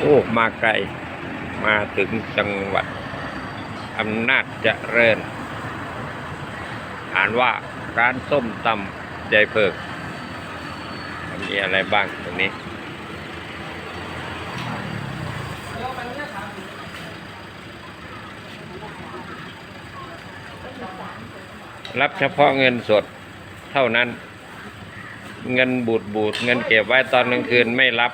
โอ้มาไกล มาถึงจังหวัดอำนาจเจริญ อ่านว่าร้านส้มตำใจเพิกมีอะไรบ้างตรงนี้ รับเฉพาะเงินสดเท่านั้น เงินบูดบูดเงินเก็บไว้ตอนกลางคืนไม่รับ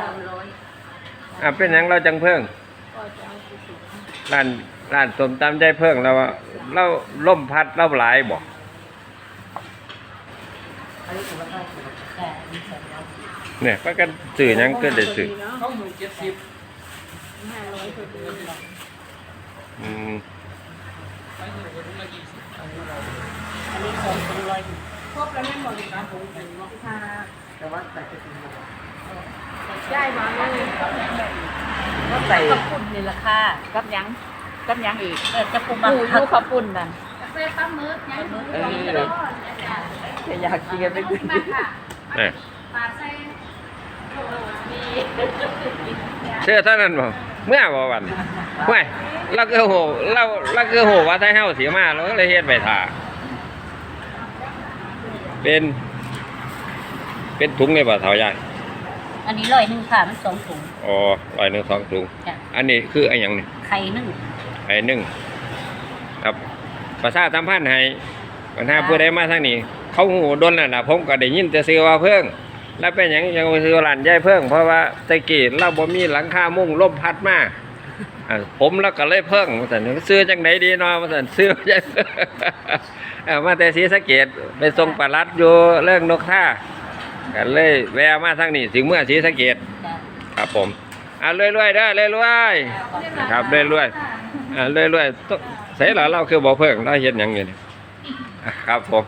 สามร้อยอะเป็นหยังเราจังเพิ่งก็จะเอาไปสุกร้านร้านสมตำใจเพิ่งเราเราล่มพัดเราหลายบ่อันนี้ถือว่าได้ถูกแต่มีสองร้อยเนี่ยก็กันสื่อหยังก็ได้สื่อเข้าหมื่นเจ็ดสิบห้าร้อยตัวเดียวอืมไปหนึ่งคนละยี่สิบอันนี้สองสองร้อยครบแล้วแม่หมดเลยครับผมเป็นเนาะค่ะแต่ว่าแต่จะถึงหมด ได้มาเลยก็ใส่ข้าวปุ้นนี่ราคากับหยังกับหยังอีกเออจะปรุงหมูยูข้าวปุ้นนั่นเส้นปลาหมึกยังเออนี่เลยจะอยากกินกันไปกินเนี่ยปลาใส่มีเชื่อเท่านั้นบ่เมื่อบ่วันห้วยเราคือโหเราเราคือโหว่าไทยเฮาสิมาเราก็เลยเฮ็ดไปท่าเป็น เป็นถุงเลยบ่เท่าใหญ่ อันนี้ร้อยหนึ่งค่ะมันสองถุงอ๋อร้อยหนึ่งสองถุง จ้ะอันนี้คืออันหยังนี่ไข่นึ่งไอ้หนึ่งครับประชาสัมพันธ์ให้ปัญหาผู้ใดมาทางนี้ เขาหูดนน่ะนะผมก็ได้ยินแต่ซื้อว่าเพิ่ง แล้วเป็นหยังยังซื้อร้านยายเพิ่ง เพราะว่าแตะกี้เราบ่มีหลังคามุ้งลมพัดมาอ่าผมแล้วก็เลยเพิ่งว่าซั่นซื้อจังไดดีเนาะว่าซั่นซื้อยายเพิ่งเอ่อมาแต่ศรีสะเกษไปส่งปลาลัดอยู่เรื่องนกท่า กันเลยแววมาทางนี้ถึงเมื่อสีสะเกษจ้ะครับผมอ่ารวยๆเด้อรวยๆครับรวยๆอ่ารวยๆต้องใส่ละเราคือบ่เพิ่งเราเห็นอยังอยู่นี่ครับผม